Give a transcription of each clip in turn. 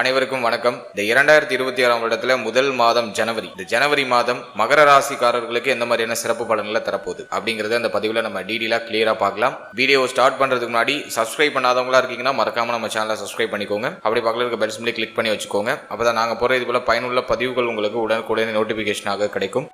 அனைவருக்கும் வணக்கம். இந்த இரண்டாயிரத்தி இருபத்தி ஆறாம் வருடத்துல முதல் மாதம் ஜனவரி. இந்த ஜனவரி மாதம் மகர ராசிக்காரர்களுக்கு எந்த மாதிரியான சிறப்பு பலன்களை தரப்போகுது அப்படிங்கறத அந்த பதிவுல நம்ம டீடெயிலா கிளியரா பார்க்கலாம். வீடியோ ஸ்டார்ட் பண்றதுக்கு முன்னாடி சப்ஸ்கிரைப் பண்ணாதவங்களா இருக்கீங்கன்னா மறக்காம நம்ம சேனலை சப்ஸ்கிரைப் பண்ணிக்கோங்க. அப்படி பக்கத்துல இருக்க பெல் சிம்லி கிளிக் பண்ணி வச்சுக்கோங்க. அப்பதான் நாங்க போற இது போல பயனுள்ள பதிவுகள் உங்களுக்கு உடனுக்குடனே நோட்டிபிகேஷனாக கிடைக்கும்.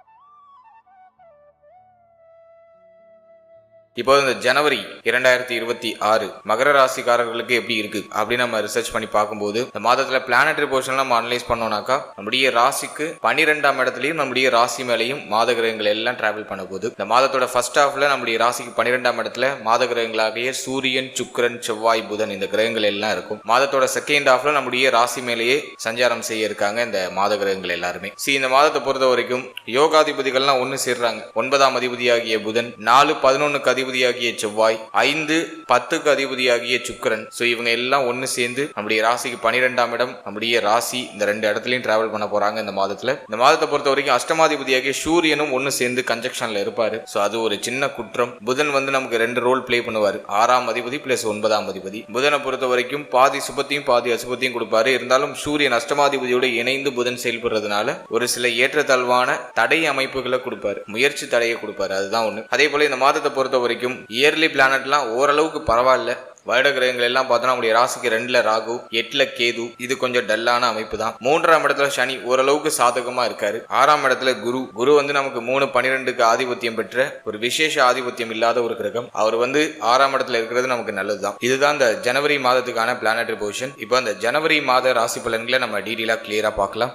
இப்போ இந்த ஜனவரி இரண்டாயிரத்தி இருபத்தி ஆறு மகர ராசிக்காரர்களுக்கு எப்படி இருக்கு அப்படின்னு நம்ம ரிசர்ச் பண்ணி பார்க்கும்போது இந்த மாதத்துல பிளானட்டரி போர்ஷன் நம்ம அனலைஸ் பண்ணோம்னாக்கா நம்முடைய ராசிக்கு பனிரெண்டாம் இடத்துலயும் நம்முடைய ராசி மேலையும் மாத கிரகங்கள் எல்லாம் டிராவல் பண்ண போகுது. இந்த மாதத்தோட ஃபர்ஸ்ட் ஹாஃப்ல நம்முடைய ராசிக்கு பன்னிரெண்டாம் இடத்துல மாத கிரகங்களாகிய சூரியன் சுக்கரன் செவ்வாய் புதன் இந்த கிரகங்கள் எல்லாம் இருக்கும். மாதத்தோட செகண்ட் ஹாஃப்ல நம்முடைய ராசி மேலேயே சஞ்சாரம் செய்ய இருக்காங்க இந்த மாத கிரகங்கள் எல்லாருமே. சி இந்த மாதத்தை பொறுத்த வரைக்கும் யோகாதிபதிகள்லாம் ஒன்று சேர்றாங்க. ஒன்பதாம் அதிபதியாகிய புதன் நாலு பதினொன்னுக்கு அதிபதியாகிய செவ்வாய் ஐந்து பத்துக்கு அதிபதியாகிய சுக்கரன். ஸோ இவங்க எல்லாம் ஒன்று சேர்ந்து நம்முடைய ராசிக்கு பனிரெண்டாம் இடம் நம்முடைய ராசி இந்த ரெண்டு இடத்துலையும் டிராவல் பண்ண போறாங்க இந்த மாதத்துல. இந்த மாதத்தை பொறுத்த வரைக்கும் அஷ்டமாதிபதியாகிய சூரியனும் ஒன்று சேர்ந்து கன்ஜெக்ஷன்ல இருப்பாரு. ஸோ அது ஒரு சின்ன குற்றம். புதன் வந்து நமக்கு ரெண்டு ரோல் பிளே பண்ணுவார். ஆறாம் அதிபதி பிளஸ் ஒன்பதாம் அதிபதி. புதனை பொறுத்த வரைக்கும் பாதி சுபத்தையும் பாதி அசுபத்தையும் கொடுப்பாரு. இருந்தாலும் சூரியன் அஷ்டமாதிபதியோட இணைந்து புதன் செயல்படுறதுனால ஒரு சில ஏற்றத்தாழ்வான தடை அமைப்புகளை கொடுப்பாரு. முயற்சி தடையை கொடுப்பாரு. அதுதான் ஒண்ணு. அதே போல இந்த மாதத்தை பொறுத்த வரைக்கும் இயர்லி பிளானட்லாம் ஓரளவுக்கு பரவாயில்ல. வருட கிரகங்கள் எல்லாம் பார்த்தோம்னா நம்முடைய ராசிக்கு ரெண்டுல ராகு எட்டுல கேது இது கொஞ்சம் டல்லான அமைப்பு தான். மூன்றாம் இடத்துல சனி ஓரளவுக்கு சாதகமா இருக்காரு. ஆறாம் இடத்துல குரு. குரு வந்து நமக்கு மூணு பன்னிரெண்டுக்கு ஆதிபத்தியம் பெற்ற ஒரு விசேஷ ஆதிபத்தியம் இல்லாத ஒரு கிரகம். அவர் வந்து ஆறாம் இடத்துல இருக்கிறது நமக்கு நல்லதுதான் இதுதான் இந்த ஜனவரி மாதத்துக்கான பிளானட்டரி பொசிஷன் இப்போ அந்த ஜனவரி மாத ராசி பலன்களை நம்ம டீடெயிலா கிளியரா பார்க்கலாம்.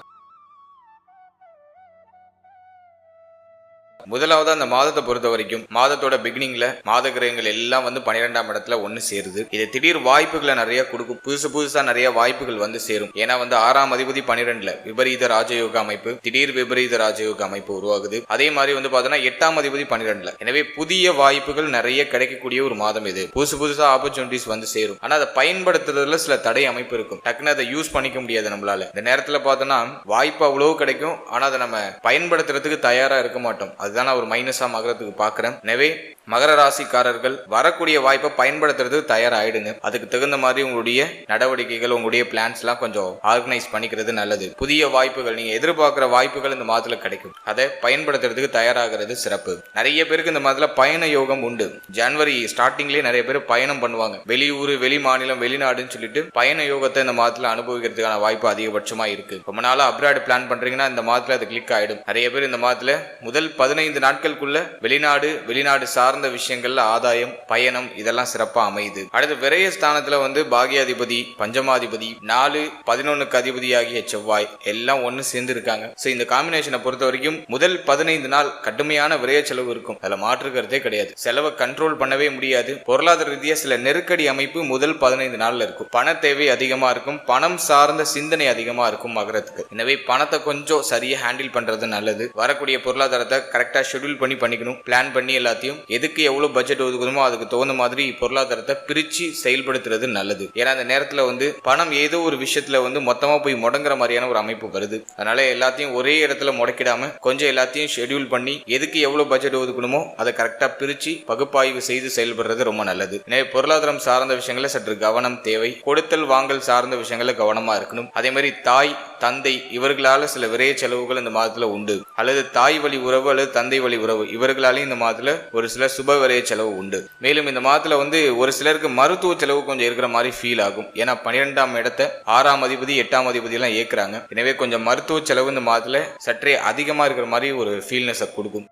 முதலாவது அந்த மாதத்தை பொறுத்த வரைக்கும் மாதத்தோட பிகினிங்ல மாத கிரகங்கள் எல்லாம் வந்து பன்னிரெண்டாம் இடத்துல ஒன்று சேருது. இது திடீர் வாய்ப்புகளை நிறைய கொடுக்கும். புதுசு புதுசா நிறைய வாய்ப்புகள் வந்து சேரும். ஏன்னா வந்து ஆறாம் அதிபதி பன்னிரெண்டுல விபரீத ராஜயோக அமைப்பு திடீர் விபரீத ராஜயோக அமைப்பு உருவாகுது. அதே மாதிரி வந்து பார்த்தோன்னா எட்டாம் அதிபதி பன்னிரெண்டுல எனவே புதிய வாய்ப்புகள் நிறைய கிடைக்கக்கூடிய ஒரு மாதம் இது. புதுசு புதுசா ஆப்பர்ச்சுனிட்டிஸ் வந்து சேரும். ஆனா அதை பயன்படுத்துறதுல சில தடை அமைப்பு இருக்கும். டக்குன்னு அதை யூஸ் பண்ணிக்க முடியாது நம்மளால. இந்த நேரத்துல பார்த்தோன்னா வாய்ப்பு அவ்வளவு கிடைக்கும். ஆனா அதை நம்ம பயன்படுத்துறதுக்கு தயாரா இருக்க மாட்டோம். அது அதுதான் நான் ஒரு மைனஸா மகரத்துக்கு பாக்குறேன். எனவே மகர ராசிக்காரர்கள் வரக்கூடிய வாய்ப்பை பயன்படுத்துறது தயாராகிடுங்க அதுக்கு தகுந்த மாதிரி உங்களுடைய நடவடிக்கைகள் உங்களுடைய பிளான்ஸ் எல்லாம் கொஞ்சம் ஆர்கனைஸ் பண்ணிக்கிறது நல்லது. புதிய வாய்ப்புகள் நீங்க எதிர்பார்க்கிற வாய்ப்புகள் இந்த மாதத்துல கிடைக்கும். அதை பயன்படுத்துறதுக்கு தயாராகிறது சிறப்பு. நிறைய பேருக்கு இந்த மாதத்துல பயண யோகம் உண்டு. ஜனவரி ஸ்டார்டிங்லேயே நிறைய பேர் பயணம் பண்ணுவாங்க. வெளியூர் வெளி மாநிலம் வெளிநாடுன்னு சொல்லிட்டு பயண யோகத்தை இந்த மாதத்துல அனுபவிக்கிறதுக்கான வாய்ப்பு அதிகபட்சமா இருக்கு. ரொம்ப நாளா அப்ராட் பிளான் பண்றீங்கன்னா இந்த மாதத்துல அது கிளிக் ஆயிடும். நிறைய பேர் இந்த மாதத்துல முதல் பதினைந்து நாட்களுக்குள்ள வெளிநாடு வெளிநாடு சார் சார்ந்த விஷயங்கள்ல ஆதாயம் பயணம் இதெல்லாம் சிறப்பா அமையுது. அடுத்து விரைய ஸ்தானத்துல வந்து பாகியாதிபதி பஞ்சமாதிபதி நாலு பதினொன்னுக்கு அதிபதியாகிய செவ்வாய் எல்லாம் ஒன்னு சேர்ந்து இருக்காங்க சோ இந்த காம்பினேஷனை பொறுத்த வரைக்கும் முதல் பதினைந்து நாள் கடுமையான விரைய செலவு இருக்கும். அதுல மாற்றுக்கிறதே கிடையாது. செலவை கண்ட்ரோல் பண்ணவே முடியாது. பொருளாதார ரீதியா சில நெருக்கடி அமைப்பு முதல் பதினைந்து நாள்ல இருக்கும். பண தேவை அதிகமா இருக்கும். பணம் சார்ந்த சிந்தனை அதிகமா இருக்கும் மகரத்துக்கு. எனவே பணத்தை கொஞ்சம் சரியா ஹேண்டில் பண்றது நல்லது. வரக்கூடிய பொருளாதாரத்தை கரெக்டா ஷெட்யூல் பண்ணி பண்ணிக்கணும். பிளான் பண்ணி எல்லாத்தையும் எதுக்கு எவ்வளவு பட்ஜெட் ஒதுக்கணுமோ அதுக்கு தகுந்த மாதிரி பொருளாதாரத்தை பிரிச்சு செயல்படுத்துறது நல்லது. ஏன்னா அந்த நேரத்துல வந்து பணம் ஏதோ ஒரு விஷயத்துல வந்து மொத்தமா போய் முடங்குற மாதிரியான ஒரு அமைப்பு வருது. அதனால எல்லாத்தையும் ஒரே இடத்துல முடக்கிடாம கொஞ்சம் எல்லாத்தையும் ஷெட்யூல் பண்ணி எதுக்கு எவ்வளவு பட்ஜெட் ஒதுக்கணுமோ அதை கரெக்டா பிரிச்சு பகுப்பாய்வு செய்து செயல்படுறது ரொம்ப நல்லது. எனவே பொருளாதாரம் சார்ந்த விஷயங்கள சற்று கவனம் தேவை. கொடுத்தல் வாங்கல் சார்ந்த விஷயங்களை கவனமா இருக்கணும். அதே மாதிரி தாய் தந்தை இவர்களால சில விரைய செலவுகள் இந்த மாதத்துல உண்டு. அல்லது தாய் வழி உறவு அல்லது தந்தை வழி உறவு இவர்களாலையும் இந்த மாதத்துல ஒரு சில சுப விரைய செலவு உண்டு. மேலும் இந்த மாதத்துல வந்து ஒரு சிலருக்கு மருத்துவ செலவு கொஞ்சம் இருக்கிற மாதிரி ஃபீல் ஆகும். ஏன்னா பன்னிரெண்டாம் இடத்தை ஆறாம் அதிபதி எட்டாம் அதிபதி எல்லாம் ஏக்குறாங்க. எனவே கொஞ்சம் மருத்துவ செலவு இந்த மாதத்துல சற்றே அதிகமா இருக்கிற மாதிரி ஒரு ஃபீல்னஸை கொடுக்கும்.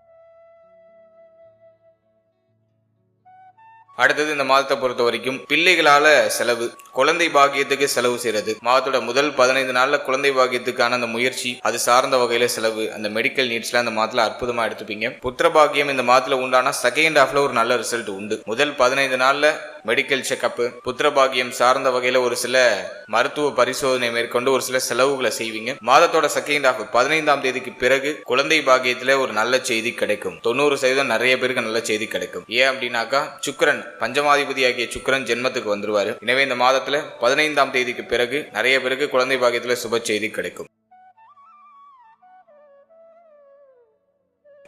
அடுத்தது இந்த மாதத்தை பொறுத்த வரைக்கும் பிள்ளைகளால செலவு. குழந்தை பாக்கியத்துக்கு செலவு செய்யறது. மாதத்தோட முதல் பதினைந்து நாள்ல குழந்தை பாக்கியத்துக்கான அந்த முயற்சி அது சார்ந்த வகையில செலவு அந்த மெடிக்கல் நீட்ஸ்ல அந்த மாதத்துல அற்புதமா எடுத்துப்பீங்க. புத்திர பாக்கியம் இந்த மாதத்துல உண்டான செகண்ட் ஹாஃப்ல ஒரு நல்ல ரிசல்ட் உண்டு. முதல் பதினைந்து நாள்ல மெடிக்கல் செக்அப் புத்திர பாக்கியம் சார்ந்த வகையில ஒரு சில மருத்துவ பரிசோதனை மேற்கொண்டு ஒரு சில செலவுகளை செய்வீங்க. மாதத்தோட செகண்ட் ஹாஃப் பதினைந்தாம் தேதிக்கு பிறகு குழந்தை பாக்கியத்துல ஒரு நல்ல செய்தி கிடைக்கும். தொண்ணூறு சதவீதம் நிறைய பேருக்கு நல்ல செய்தி கிடைக்கும். ஏன் அப்படின்னாக்கா சுக்கிரன் பஞ்சமாதிபதி ஆகிய சுக்கரன் ஜென்மத்துக்கு வந்துருவாரு. எனவே இந்த மாதத்துல பதினைந்தாம் தேதிக்கு பிறகு நிறைய பேருக்கு குழந்தை பாக்கியத்தில் சுப செய்தி கிடைக்கும்.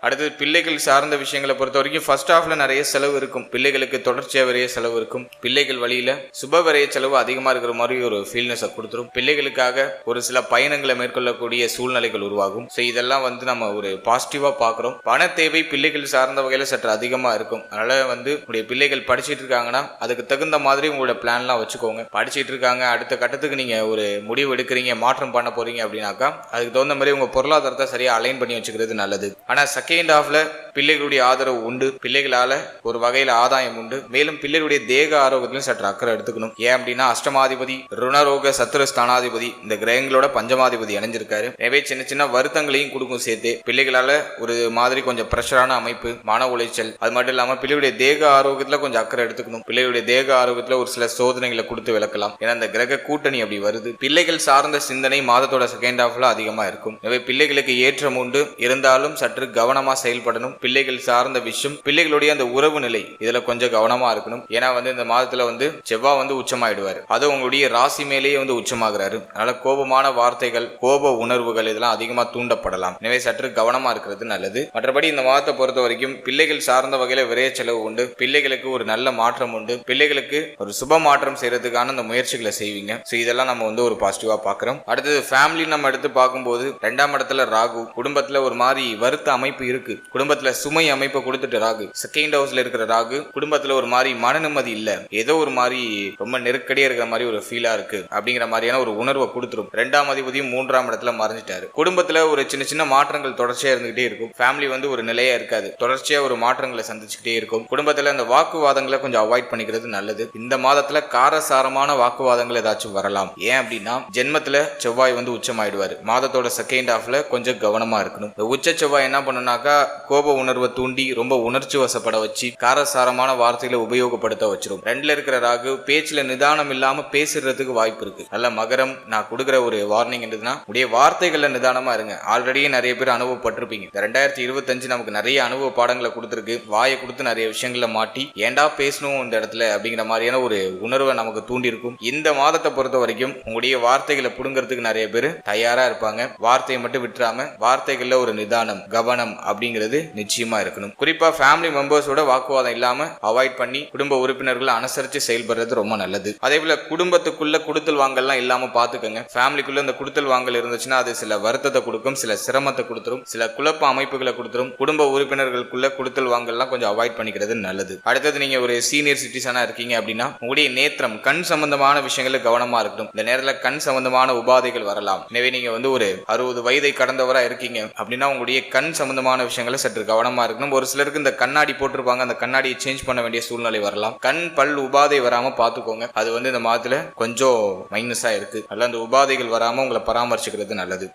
அடுத்தது பிள்ளைகள் சார்ந்த விஷயங்களை பொறுத்த வரைக்கும் ஃபர்ஸ்ட் ஹாஃப்ல நிறைய செலவு இருக்கும். பிள்ளைகளுக்கு தொடர்ச்சியாக வரைய செலவு இருக்கும். பிள்ளைகள் வழியில சுப வரைய செலவு அதிகமா இருக்கிற மாதிரி ஒரு ஃபீல்னஸை கொடுத்துரும். பிள்ளைகளுக்காக ஒரு சில பயணங்களை மேற்கொள்ளக்கூடிய சூழ்நிலைகள் உருவாகும். ஸோ இதெல்லாம் வந்து நம்ம ஒரு பாசிட்டிவா பார்க்குறோம். பண தேவை பிள்ளைகள் சார்ந்த வகையில் சற்று அதிகமா இருக்கும். அதனால வந்து உங்களுடைய பிள்ளைகள் படிச்சுட்டு இருக்காங்கன்னா அதுக்கு தகுந்த மாதிரி உங்களோட பிளான்லாம் வச்சுக்கோங்க. படிச்சுட்டு இருக்காங்க அடுத்த கட்டத்துக்கு நீங்க ஒரு முடிவு எடுக்கிறீங்க மாற்றம் பண்ண போறீங்க அப்படின்னாக்கா அதுக்கு தகுந்த மாதிரி உங்க பொருளாதாரத்தை சரியா அலைன் பண்ணி வச்சுக்கிறது நல்லது. ஆனா செகண்ட் ஹாஃப்ல பிள்ளைகளுடைய ஆதரவு உண்டு. பிள்ளைகளால ஒரு வகையில ஆதாயம் உண்டு. மேலும் பிள்ளைகளுடைய தேக ஆரோக்கியத்திலும் சற்று அக்கறை எடுத்துக்கணும். ஏன் அப்படின்னா அஷ்டமாதிபதி ருணரோக சத்துரு ஸ்தானாதிபதி இந்த கிரகங்களோட பஞ்சமாதிபதி இணைஞ்சிருக்காரு எனவே சின்ன சின்ன வருத்தங்களையும் கொடுக்கும் சேர்த்து பிள்ளைகளால ஒரு மாதிரி கொஞ்சம் ப்ரெஷரான அமைப்பு மன உளைச்சல் அது மட்டும் இல்லாம பிள்ளையுடைய தேக ஆரோக்கியத்துல கொஞ்சம் அக்கறை எடுத்துக்கணும். பிள்ளையுடைய தேக ஆரோக்கியத்துல ஒரு சில சோதனைகளை கொடுத்து விளக்கலாம். ஏன்னா அந்த கிரக கூட்டணி அப்படி வருது. பிள்ளைகள் சார்ந்த சிந்தனை மாதத்தோட செகண்ட் ஹாஃப்ல அதிகமா இருக்கும். எனவே பிள்ளைகளுக்கு ஏற்றம் உண்டு. இருந்தாலும் சற்று கவனம் செயல்படணும். பிள்ளைகள் சார்ந்த விஷயம் பிள்ளைகளுடைய அந்த உறவு நிலை இதுல கொஞ்சம் கவனமா இருக்கணும். ஏன்னா வந்து இந்த மாதத்துல வந்து செவ்வாய் வந்து உச்சமாயிடுவாரு. அது உங்களுடைய ராசி மேலேயே வந்து உச்சமாகிறாரு. அதனால கோபமான வார்த்தைகள் கோப உணர்வுகள் இதெல்லாம் அதிகமா தூண்டப்படலாம். எனவே சற்று கவனமா இருக்கிறது நல்லது. மற்றபடி இந்த மாதத்தை பொறுத்த வரைக்கும் பிள்ளைகள் சார்ந்த வகையில விரைய செலவு உண்டு. பிள்ளைகளுக்கு ஒரு நல்ல மாற்றம் உண்டு. பிள்ளைகளுக்கு ஒரு சுப மாற்றம் செய்யறதுக்கான அந்த முயற்சிகளை செய்வீங்க. ஸோ இதெல்லாம் நம்ம வந்து ஒரு பாசிட்டிவா பார்க்குறோம். அடுத்தது ஃபேமிலி நம்ம எடுத்து பார்க்கும்போது ரெண்டாம் இடத்துல ராகு குடும்பத்துல ஒரு மாதிரி வருத்த அமைப்பு இருக்கு. குடும்பத்துல சுமை அமைப்பை கொடுத்துட்டு ராகு. செகண்ட் ஹவுஸ்ல இருக்கிற ராகு குடும்பத்துல ஒரு மாதிரி மன நிம்மதி இல்ல. ஏதோ ஒரு மாதிரி ரொம்ப நெருக்கடியா இருக்கிற மாதிரி ஒரு ஃபீலா இருக்கு. அப்படிங்கிற மாதிரியான ஒரு உணர்வை கொடுத்துரும். ரெண்டாம் அதிபதியும் மூன்றாம் இடத்துல மறைஞ்சிட்டாரு. குடும்பத்துல ஒரு சின்ன சின்ன மாற்றங்கள் தொடர்ச்சியா இருந்துகிட்டே இருக்கும். ஃபேமிலி வந்து ஒரு நிலையா இருக்காது. தொடர்ச்சியா ஒரு மாற்றங்களை சந்திச்சுக்கிட்டே இருக்கும். குடும்பத்துல அந்த வாக்குவாதங்களை கொஞ்சம் அவாய்ட் பண்ணிக்கிறது நல்லது. இந்த மாதத்துல காரசாரமான வாக்குவாதங்கள் ஏதாச்சும் வரலாம். ஏன் அப்படின்னா ஜென்மத்துல செவ்வாய் வந்து உச்சமாயிடுவாரு. மாதத்தோட செகண்ட் ஹாஃப்ல கொஞ்சம் கவனமா இருக்கணும். இந்த உச்ச செவ்வாய் என்ன பண்ணுனாக்கா கோப உணர்வை தூண்டி ரொம்ப உணர்ச்சி வசப்பட வச்சு காரசாரமான வார்த்தைகளை உபயோகப்படுத்த வச்சிரும். ரெண்டுல இருக்கிற ராகு பேச்சுல நிதானம் இல்லாம பேசுறதுக்கு வாய்ப்பு இருக்கு. நல்ல மகரம் நான் கொடுக்குற ஒரு வார்னிங் என்னதுன்னா உடைய வார்த்தைகள்ல நிதானமா இருங்க. ஆல்ரெடியே நிறைய பேர் அனுபவப்பட்டிருப்பீங்க. இந்த ரெண்டாயிரத்தி இருபத்தஞ்சு நமக்கு நிறைய அனுபவ பாடங்களை கொடுத்துருக்கு. வாயை கொடுத்து நிறைய விஷயங்களை மாட்டி ஏன்டா பேசணும் இந்த இடத்துல அப்படிங்கிற மாதிரியான ஒரு உணர்வை நமக்கு தூண்டி இருக்கும் இந்த மாதத்தை பொறுத்த வரைக்கும் உங்களுடைய வார்த்தைகளை புடுங்கிறதுக்கு நிறைய பேர் தயாரா இருப்பாங்க. வார்த்தையை மட்டும் விட்டுறாம வார்த்தைகள்ல ஒரு நிதானம் கவனம் அப்படிங்கிறது நிச்சயமா இருக்கணும். குறிப்பா ஃபேமிலி மெம்பர்ஸோட வாக்குவாதம் இல்லாம அவாய்ட் பண்ணி குடும்ப உறுப்பினர்களை அனுசரிச்சு செயல்படுறது ரொம்ப நல்லது. அதே போல குடும்பத்துக்குள்ள குடுத்தல் வாங்கல்லாம் இல்லாம பாத்துக்கோங்க. ஃபேமிலிக்குள்ள இந்த குடுத்தல் வாங்கல் இருந்துச்சுன்னா அது சில வருத்தத்தை கொடுக்கும் சில சிரமத்தை கொடுத்துரும் சில குழப்ப அமைப்புகளை கொடுத்துரும். குடும்ப உறுப்பினர்களுக்குள்ள குடுத்தல் வாங்கல்லாம் கொஞ்சம் அவாய்ட் பண்ணிக்கிறது நல்லது. அடுத்தது நீங்க ஒரு சீனியர் சிட்டிசனா இருக்கீங்க அப்படின்னா உங்களுடைய நேத்திரம் கண் சம்பந்தமான விஷயங்கள கவனமா இருக்கணும். இந்த நேரத்துல கண் சம்பந்தமான உபாதைகள் வரலாம். எனவே நீங்க வந்து ஒரு அறுபது வயதை கடந்தவரா இருக்கீங்க அப்படின்னா உங்களுடைய கண் சம்பந்தமான விஷயங்களை சற்று கவனமா இருக்கணும். ஒரு சிலருக்கு இந்த கண்ணாடி போட்டிருப்பாங்க. அந்த கண்ணாடியை சேஞ்ச் பண்ண வேண்டிய சூழ்நிலை வரலாம். கண் பல் உபாதை வராம பாத்துக்கோங்க. அது வந்து இந்த மாதத்துல கொஞ்சம் மைனஸா இருக்கு. அதில் அந்த உபாதைகள் வராம உங்களை பராமரிச்சுக்கிறது நல்லது.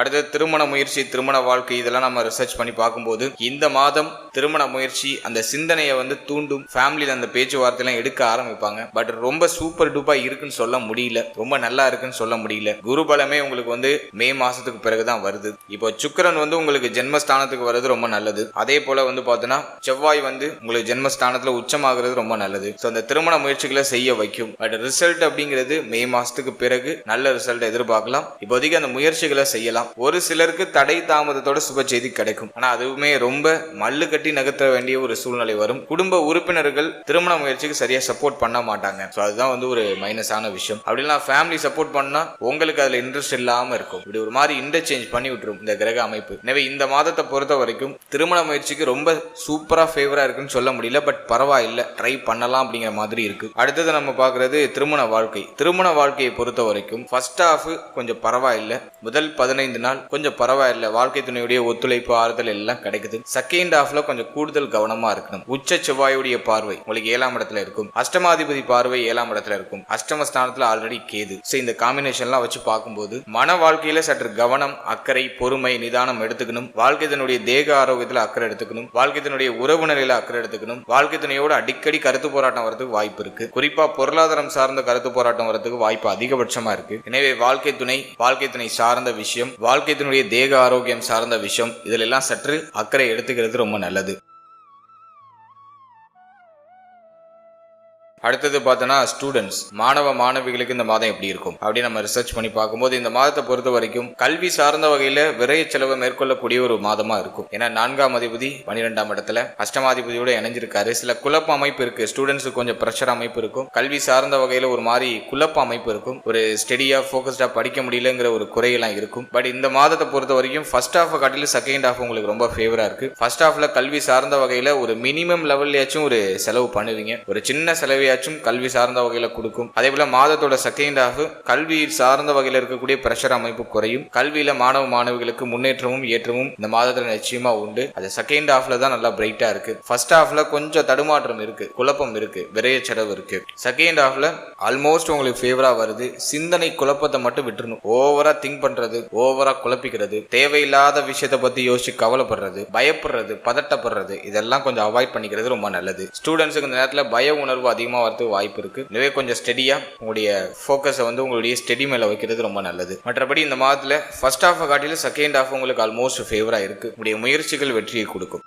அடுத்து திருமண முயற்சி திருமண வாழ்க்கை இதெல்லாம் நம்ம ரிசர்ச் பண்ணி பார்க்கும்போது இந்த மாதம் திருமண முயற்சி அந்த சிந்தனையை வந்து தூண்டும் ஃபேமிலியில் அந்த பேச்சுவார்த்தையெல்லாம் எடுக்க ஆரம்பிப்பாங்க. பட் ரொம்ப சூப்பர் டூப்பா இருக்குன்னு சொல்ல முடியல. ரொம்ப நல்லா இருக்குன்னு சொல்ல முடியல. குரு பலமே உங்களுக்கு வந்து மே மாசத்துக்கு பிறகுதான் வருது. இப்போ சுக்கிரன் வந்து உங்களுக்கு ஜென்மஸ்தானத்துக்கு வர்றது ரொம்ப நல்லது. அதே போல வந்து பார்த்தோன்னா செவ்வாய் வந்து உங்களுக்கு ஜென்மஸ்தானத்துல உச்சமாகிறது ரொம்ப நல்லது. ஸோ அந்த திருமண முயற்சிகளை செய்ய வைக்கும். பட் ரிசல்ட் அப்படிங்கிறது மே மாசத்துக்கு பிறகு நல்ல ரிசல்ட் எதிர்பார்க்கலாம். இப்போதைக்கு அந்த முயற்சிகளை செய்யலாம். ஒரு சிலருக்கு தடை தாமதத்தோட சுப செய்தி கிடைக்கும். ஆனா அதுவுமே ரொம்ப மல்லு கட்டி நகர்த்த வேண்டிய ஒரு சூழ்நிலை வரும். குடும்ப உறுப்பினர்கள் திருமண முயற்சிக்கு சரியா சப்போர்ட் பண்ண மாட்டாங்க. ஸோ அதுதான் வந்து ஒரு மைனஸான விஷயம். அப்படிலாம் ஃபேமிலி சப்போர்ட் பண்ணா உங்களுக்கு அதுல இன்ட்ரெஸ்ட் இல்லாம இருக்கும். இப்படி ஒரு மாதிரி இன்டர்சேஞ்ச் பண்ணி விட்டுரும் இந்த கிரக அமைப்பு. எனவே இந்த மாதத்தை பொறுத்த வரைக்கும் திருமண முயற்சிக்கு ரொம்ப சூப்பரா ஃபேவரா இருக்குன்னு சொல்ல முடியல. பட் பரவாயில்ல ட்ரை பண்ணலாம் அப்படிங்கிற மாதிரி இருக்கு. அடுத்தது நம்ம பாக்குறது திருமண வாழ்க்கை. திருமண வாழ்க்கையை பொறுத்த வரைக்கும் ஃபர்ஸ்ட் ஹாஃப் கொஞ்சம் பரவாயில்ல. முதல் பதினைந்து நாள் கொஞ்சம் பரவாயில்ல. வாழ்க்கை துணையுடைய ஒத்துழைப்பு ஆறுதல் எல்லாம் கிடைக்குது. செகண்ட் ஹாஃப்ல கொஞ்சம் கூடுதல் கவனமா இருக்கணும். உச்ச செவ்வாயுடைய பார்வை உங்களுக்கு ஏழாம் இடத்துல இருக்கும். அஷ்டமாதிபதி பார்வை ஏழாம் இடத்துல இருக்கும். அஷ்டம ஸ்தானத்துல ஆல்ரெடி கேது. ஸோ இந்த காம்பினேஷன்லாம் வச்சு பார்க்கும்போது மன வாழ்க்கையில சற்று கவனம் அக்கறை பொறுமை நிதானம் எடுத்துக்கணும். வாழ்க்கை தன்னுடைய தேக ஆரோக்கியத்துல அக்கறை எடுத்துக்கணும். வாழ்க்கை தன்னுடைய உறவு நிலையில அக்கறை எடுத்துக்கணும். வாழ்க்கை துணையோட அடிக்கடி கருத்து போராட்டம் வரதுக்கு வாய்ப்பு இருக்கு. குறிப்பா பொருளாதாரம் சார்ந்த கருத்து போராட்டம் வரதுக்கு வாய்ப்பு அதிகபட்சமா இருக்கு. எனவே வாழ்க்கை துணை வாழ்க்கை துணை சார்ந்த விஷயம் வாழ்க்கையினுடைய தேக ஆரோக்கியம் சார்ந்த விஷயம் இதிலெல்லாம் சற்று அக்கறை எடுத்துக்கிறது ரொம்ப நல்லது. அடுத்தது பார்த்தோன்னா ஸ்டூடெண்ட்ஸ் மாணவ மாணவிகளுக்கு இந்த மாதம் எப்படி இருக்கும்? அப்படின்னு நம்ம ரிசர்ச் பண்ணி பார்க்கும்போது இந்த மாதத்தை பொறுத்த வரைக்கும் கல்வி சார்ந்த வகையில விரைய செலவை மேற்கொள்ளக்கூடிய ஒரு மாதமா இருக்கும். ஏன்னா நான்காம் அதிபதி பன்னிரெண்டாம் இடத்துல அஷ்டமாதிபதியோட இணைஞ்சிருக்காரு. சில குழப்ப அமைப்பு இருக்கு. ஸ்டூடெண்ட்ஸுக்கு கொஞ்சம் ப்ரெஷர் அமைப்பு இருக்கும். கல்வி சார்ந்த வகையில ஒரு மாதிரி குழப்ப அமைப்பு இருக்கும். ஒரு ஸ்டெடியாக ஃபோக்கஸ்டா படிக்க முடியலங்கிற ஒரு குறையெல்லாம் இருக்கும். பட் இந்த மாதத்தை பொறுத்த வரைக்கும் ஃபர்ஸ்ட் ஹாஃப் காட்டிலும் செகண்ட் ஹாஃப் உங்களுக்கு ரொம்ப ஃபேவரா இருக்கு. ஃபர்ஸ்ட் ஹாஃப்ல கல்வி சார்ந்த வகையில ஒரு மினிமம் லெவல்லையாச்சும் ஒரு செலவு பண்ணுவீங்க. ஒரு சின்ன செலவையாச்சும் கல்வி சார்ந்த வகையில கொடுக்கும். அதே போல மாதத்தோட செகண்ட் ஹாஃப் கல்வி சார்ந்த வகையில இருக்கக்கூடிய பிரஷர் அமைப்பு குறையும். கல்வியில மாணவ மாணவிகளுக்கு முன்னேற்றமும் ஏற்றமும் இந்த மாதத்துல நிச்சயமா உண்டு. அது செகண்ட் ஹாஃப்ல தான் நல்லா பிரைட்டா இருக்கு. ஃபர்ஸ்ட் ஹாஃப்ல கொஞ்சம் தடுமாற்றம் இருக்கு குழப்பம் இருக்கு விரைய செலவு இருக்கு. செகண்ட் ஹாஃப்ல ஆல்மோஸ்ட் உங்களுக்கு ஃபேவரா வருது. சிந்தனை குழப்பத்தை மட்டும் விட்டுருணும் ஓவரா திங்க் பண்றது ஓவரா குழப்பிக்கிறது தேவையில்லாத விஷயத்தை பத்தி யோசிச்சு கவலைப்படுறது பயப்படுறது பதட்டப்படுறது இதெல்லாம் கொஞ்சம் அவாய்ட் பண்ணிக்கிறது ரொம்ப நல்லது. ஸ்டூடெண்ட்ஸுக்கு இந்த நேரத்தில் பய உணர்வு அதிகமாக வரதுக்கு வாய்ப்பு இருக்கு. இதுவே கொஞ்சம் ஸ்டெடியா உங்களுடைய ஃபோக்கஸை வந்து உங்களுடைய ஸ்டெடி மேல வைக்கிறது ரொம்ப நல்லது. மற்றபடி இந்த மாதத்துல ஃபர்ஸ்ட் ஹாஃப் காட்டிலும் செகண்ட் ஹாஃப் உங்களுக்கு ஆல்மோஸ்ட் ஃபேவரா இருக்கு. உங்களுடைய முயற்சிகள் வெற்றியை கொடுக்கும்.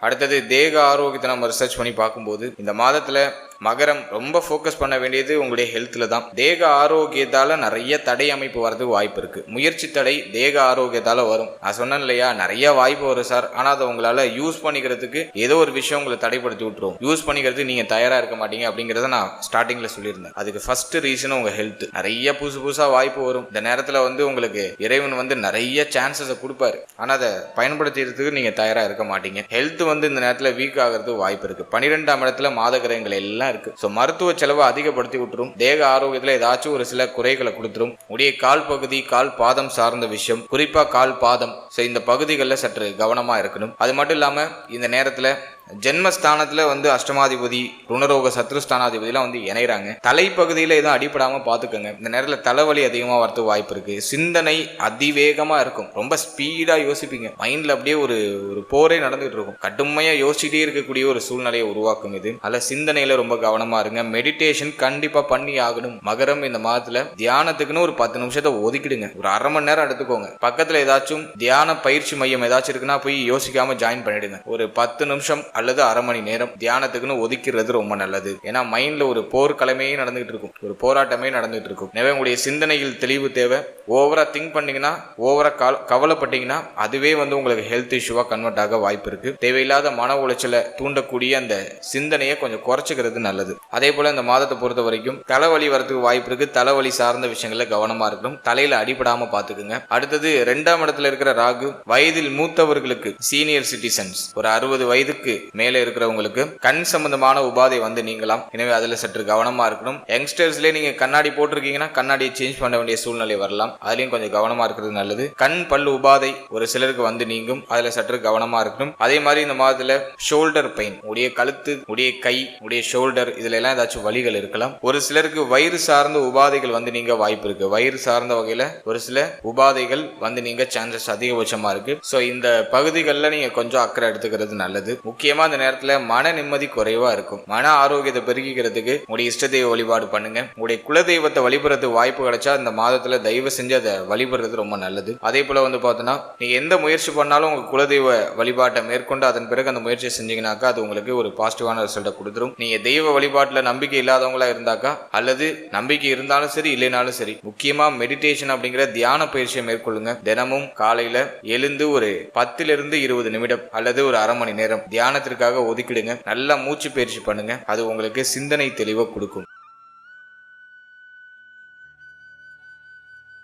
அடுத்தது தேக ஆரோக்கியத்தை நம்ம ரிசர்ச் பண்ணி பார்க்கும்போது இந்த மாதத்தில் மகரம் ரொம்ப ஃபோக்கஸ் பண்ண வேண்டியது உங்களுடைய ஹெல்த்தில் தான். தேக ஆரோக்கியத்தால் நிறைய தடை அமைப்பு வரது வாய்ப்பு இருக்குது முயற்சி தடை தேக ஆரோக்கியத்தால் வரும். நான் சொன்னேன் இல்லையா? நிறைய வாய்ப்பு வரும் சார் ஆனால் அதை உங்களால் யூஸ் பண்ணிக்கிறதுக்கு ஏதோ ஒரு விஷயம் உங்களை தடைப்படுத்தி விட்டுரும். யூஸ் பண்ணிக்கிறதுக்கு நீங்கள் தயாராக இருக்க மாட்டீங்க அப்படிங்கிறத நான் ஸ்டார்டிங்கில் சொல்லியிருந்தேன். அதுக்கு ஃபர்ஸ்ட் ரீசன் உங்கள் ஹெல்த் நிறைய புதுசு புதுசாக வாய்ப்பு வரும். இந்த நேரத்தில் வந்து உங்களுக்கு இறைவன் வந்து நிறைய சான்சஸை கொடுப்பாரு. ஆனால் அதை பயன்படுத்திக்கிறதுக்கு நீங்கள் தயாராக இருக்க மாட்டீங்க. ஹெல்த் வந்து இந்த நேரத்தில் வீக் ஆகிறதுக்கு வாய்ப்பு இருக்குது பன்னிரெண்டாம் இடத்துல மாத கிரகங்கள் எல்லாம் இருக்கு. ஸோ மருத்துவ செலவை அதிகப்படுத்தி விட்டுரும். தேக ஆரோக்கியத்தில் ஏதாச்சும் ஒரு சில குறைகளை கொடுத்துரும். உடைய கால் பகுதி கால் பாதம் சார்ந்த விஷயம் குறிப்பா கால் பாதம். ஸோ இந்த பகுதிகளில் சற்று கவனமா இருக்கணும். அது மட்டும் இல்லாமல் இந்த நேரத்தில் ஜென்மஸ்தானத்தில் வந்து அஷ்டமாதிபதி ருணரோக சத்ருஸ்தானாதிபதிலாம் வந்து இணைகிறாங்க தலைப்பகுதியில் எதுவும் அடிப்படாமல் பார்த்துக்கோங்க இந்த நேரத்தில் தலைவலி அதிகமாக வரதுக்கு வாய்ப்பு இருக்குது சிந்தனை அதிவேகமாக இருக்கும். ரொம்ப ஸ்பீடாக யோசிப்பீங்க. மைண்டில் அப்படியே ஒரு ஒரு போரே நடந்துகிட்டு இருக்கும். கடுமையாக யோசிச்சுட்டே இருக்கக்கூடிய ஒரு சூழ்நிலையை உருவாக்கும் இது. அதில் சிந்தனையில் ரொம்ப கவனமாக இருங்க. மெடிடேஷன் கண்டிப்பாக பண்ணி ஆகணும். மகரம் இந்த மாதத்தில் தியானத்துக்குன்னு ஒரு பத்து நிமிஷத்தை ஒதுக்கிடுங்க. ஒரு அரை மணி நேரம் எடுத்துக்கோங்க. பக்கத்தில் ஏதாச்சும் தியான பயிற்சி மையம் ஏதாச்சும் இருக்குன்னா போய் யோசிக்காமல் ஜாயின் பண்ணிடுங்க. ஒரு பத்து நிமிஷம் அல்லது அரை மணி நேரம் தியானத்துக்குன்னு ஒதுக்கிறது ரொம்ப நல்லது. ஏன்னா மைண்ட்ல ஒரு போர்க்கிழமையே நடந்துகிட்டு இருக்கும். ஒரு போராட்டமே நடந்துகிட்டு இருக்கும். எனவே உங்களுடைய சிந்தனையில் தெளிவு தேவை. ஓவரா திங்க் பண்ணீங்கன்னா ஓவரா கவலைப்பட்டீங்கன்னா அதுவே வந்து உங்களுக்கு ஹெல்த் இஷ்யூவா கன்வெர்ட் ஆக வாய்ப்பு இருக்கு. தேவையில்லாத மன உளைச்சலை தூண்டக்கூடிய அந்த சிந்தனையை கொஞ்சம் குறைச்சிக்கிறது நல்லது. அதே போல இந்த மாதத்தை பொறுத்த வரைக்கும் தலைவலி வரதுக்கு வாய்ப்பு இருக்கு. தலைவலி சார்ந்த விஷயங்கள்ல கவனமா இருக்கணும். தலையில அடிபடாம பாத்துக்குங்க அடுத்தது ரெண்டாம் இடத்துல இருக்கிற ராகு வயதில் மூத்தவர்களுக்கு சீனியர் சிட்டிசன்ஸ் ஒரு அறுபது வயதுக்கு மேலே இருக்கிறவங்களுக்கு கண் சம்பந்தமான உபாதை வந்து நீங்களாம் எனவே அதுல சற்று கவனமா இருக்கணும். யங்ஸ்டர்ஸ்லேயே நீங்க கண்ணாடி போட்டிருக்கீங்கன்னா கண்ணாடியை சேஞ்ச் பண்ண வேண்டிய சூழ்நிலை வரலாம். அதுலயும் கொஞ்சம் கவனமா இருக்கிறது நல்லது. கண் பல்லு உபாதை ஒரு சிலருக்கு வந்து நீங்கும். அதுல சற்று கவனமா இருக்கணும். அதே மாதிரி இந்த மாதத்துல ஷோல்டர் பெயின் உடைய கழுத்து உடைய கை உடைய ஷோல்டர் இதுல எல்லாம் ஏதாச்சும் வழிகள் இருக்கலாம். ஒரு சிலருக்கு வயிறு சார்ந்த உபாதைகள் வந்து நீங்க வாய்ப்பு இருக்கு. வயிறு சார்ந்த வகையில ஒரு சில உபாதைகள் வந்து நீங்க சான்சஸ் அதிகபட்சமா இருக்கு. ஸோ இந்த பகுதிகளில் நீங்க கொஞ்சம் அக்கறை எடுத்துக்கிறது நல்லது. முக்கிய அந்த நேரத்துல மன நிம்மதி குறைவா இருக்கும். மன ஆரோக்கியத்தை பெருக்கிக்கிறதுக்கு உங்களுடைய இஷ்ட தெய்வ வழிபாடு பண்ணுங்க. உங்களுடைய குலதெய்வத்தை வழிபடுறதுக்கு வாய்ப்பு கிடைச்சா இந்த மாதத்துல தயவு செஞ்சு அதை வழிபடுறது ரொம்ப நல்லது. அதே போல வந்து பார்த்தோன்னா நீங்க எந்த முயற்சி பண்ணாலும் உங்க குலதெய்வ வழிபாட்டை மேற்கொண்டு அதன் பிறகு அந்த முயற்சியை செஞ்சீங்கன்னாக்கா அது உங்களுக்கு ஒரு பாசிட்டிவான ரிசல்ட்டை கொடுத்துரும். நீங்க தெய்வ வழிபாட்டுல நம்பிக்கை இல்லாதவங்களா இருந்தாக்கா அல்லது நம்பிக்கை இருந்தாலும் சரி இல்லைனாலும் சரி முக்கியமா மெடிடேஷன் அப்படிங்கிற தியான பயிற்சியை மேற்கொள்ளுங்க. தினமும் காலையில எழுந்து ஒரு பத்திலிருந்து இருபது நிமிடம் அல்லது ஒரு அரை மணி நேரம் தியானத்திற்காக ஒதுக்கிடுங்க. நல்லா மூச்சு பயிற்சி பண்ணுங்க. அது உங்களுக்கு சிந்தனை தெளிவை கொடுக்கும்.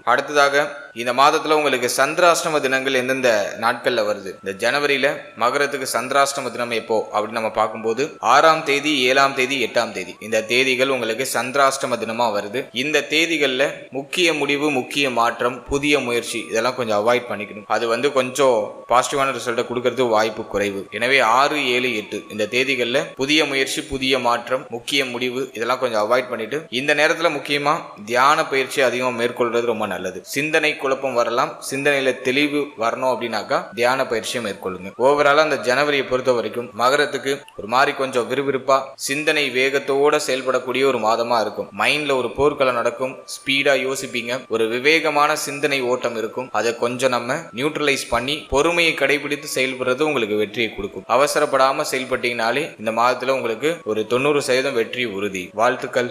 அடுத்ததாக இந்த மாதத்துல உங்களுக்கு சந்திராஷ்டம தினங்கள் எந்தெந்த நாட்கள்ல வருது? இந்த ஜனவரியில மகரத்துக்கு சந்திராஷ்டம தினம் எப்போ? அப்படின்னு நம்ம பார்க்கும்போது ஆறாம் தேதி ஏழாம் தேதி எட்டாம் தேதி. இந்த தேதிகள் உங்களுக்கு சந்திராஷ்டம தினமா வருது. இந்த தேதிகள்ல முக்கிய முடிவு முக்கிய மாற்றம் புதிய முயற்சி இதெல்லாம் கொஞ்சம் அவாய்ட் பண்ணிக்கணும். அது வந்து கொஞ்சம் பாசிட்டிவான ரிசல்ட்டை கொடுக்கறது வாய்ப்பு குறைவு. எனவே ஆறு ஏழு எட்டு இந்த தேதிகள்ல புதிய முயற்சி புதிய மாற்றம் முக்கிய முடிவு இதெல்லாம் கொஞ்சம் அவாய்ட் பண்ணிட்டு இந்த நேரத்துல முக்கியமா தியான பயிற்சி அதிகமாக மேற்கொள்றது ரொம்ப நல்லது. சிந்தனை குழப்பம் வரலாம் சிந்தனையில தெளிவு வரணும் அப்படின்னாக்கா தியான பயிற்சியை மேற்கொள்ளுங்க. ஓவராலா அந்த ஜனவரியை பொறுத்த வரைக்கும் மகரத்துக்கு ஒரு மாதிரி கொஞ்சம் விறுவிறுப்பா சிந்தனை வேகத்தோட செயல்படக்கூடிய ஒரு மாதமா இருக்கும். மைண்ட்ல ஒரு போர்க்களம் நடக்கும் ஸ்பீடா யோசிப்பீங்க. ஒரு விவேகமான சிந்தனை ஓட்டம் இருக்கும். அதை கொஞ்சம் நம்ம நியூட்ரலைஸ் பண்ணி பொறுமையை கடைபிடித்து செயல்படுறது உங்களுக்கு வெற்றியை கொடுக்கும். அவசரப்படாம செயல்பட்டீங்கனாலே இந்த மாதத்துல உங்களுக்கு ஒரு தொண்ணூறு சதவீதம் வெற்றி உறுதி. வாழ்த்துக்கள்.